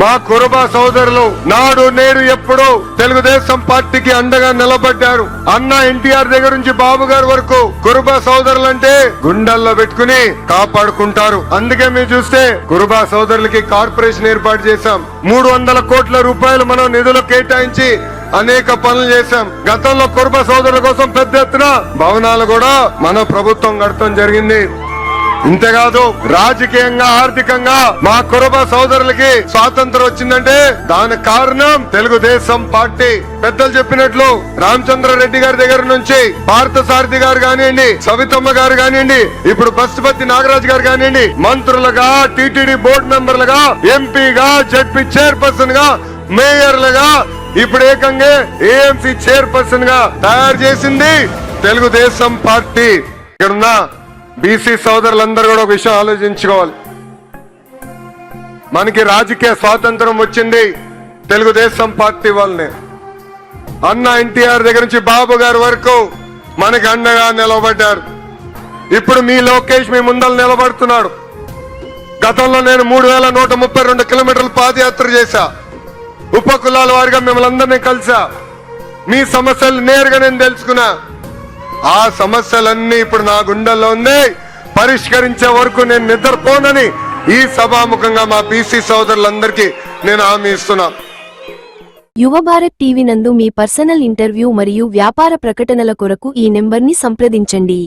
మా కురుబ సోదరులు నాడు నేడు ఎప్పుడు తెలుగుదేశం పార్టీకి అండగా నిలబడ్డారు. అన్న ఎన్టీఆర్ దగ్గర నుంచి బాబు గారి వరకు కురుబ సోదరులు అంటే గుండెల్లో పెట్టుకుని కాపాడుకుంటారు. అందుకే మీరు చూస్తే కురుబ సోదరులకి కార్పొరేషన్ ఏర్పాటు చేశాం. మూడు వందల కోట్ల రూపాయలు మనం నిధులు కేటాయించి అనేక పనులు చేశాం. గతంలో కురుబ సోదరుల కోసం పెద్ద ఎత్తున భవనాలు కూడా మన ప్రభుత్వం కడతాం జరిగింది. ఇంతేకాదు రాజకీయంగా ఆర్థికంగా మా కురబ సోదరులకి స్వాతంత్రం వచ్చిందంటే దానికి కారణం తెలుగుదేశం పార్టీ. పెద్దలు చెప్పినట్లు రామచంద్రారెడ్డి గారి దగ్గర నుంచి భారత సారథి గారు కానివ్వండి సవితమ్మ గారు కానివ్వండి ఇప్పుడు పశుపతి నాగరాజ్ గారు కానివ్వండి మంత్రులుగా టిటిడి బోర్డు మెంబర్లుగా ఎంపీగా జడ్పీ చైర్పర్సన్గా మేయర్లుగా ఇప్పుడు ఏకంగా ఏఎంసీ చైర్పర్సన్గా తయారు చేసింది తెలుగుదేశం పార్టీ. ఇక్కడున్న బీసీ సోదరులందరూ కూడా ఒక విషయం ఆలోచించుకోవాలి. మనకి రాజకీయ స్వాతంత్రం వచ్చింది తెలుగుదేశం పార్టీ వాళ్ళని అన్న ఎన్టీఆర్ దగ్గర నుంచి బాబు గారి వరకు మనకి అండగా నిలబడ్డారు. ఇప్పుడు మీ లోకేష్ మీ ముందర నిలబడుతున్నాడు. గతంలో నేను మూడు వేల నూట ముప్పై రెండు కిలోమీటర్లు పాదయాత్ర చేశా. ఉప కులాల వారిగా మిమ్మల్ని అందరినీ కలిసా మీ సమస్యలు నేరుగా నేను తెలుసుకున్నా. ఆ సమస్యలన్నీ ఇప్పుడు నా గుండెల్లో ఉంది పరిష్కరించే వరకు నేను నిద్రపోనని ఈ సభాముఖంగా మా బీసీ సోదరులందరికీ నేను హామీ ఇస్తున్నా. యువ భారత్ టీవీ నందు మీ పర్సనల్ ఇంటర్వ్యూ మరియు వ్యాపార ప్రకటనల కొరకు ఈ నెంబర్ని సంప్రదించండి.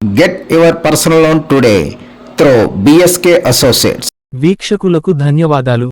Get your personal loan today through BSK Associates. వీక్షకులకు ధన్యవాదాలు.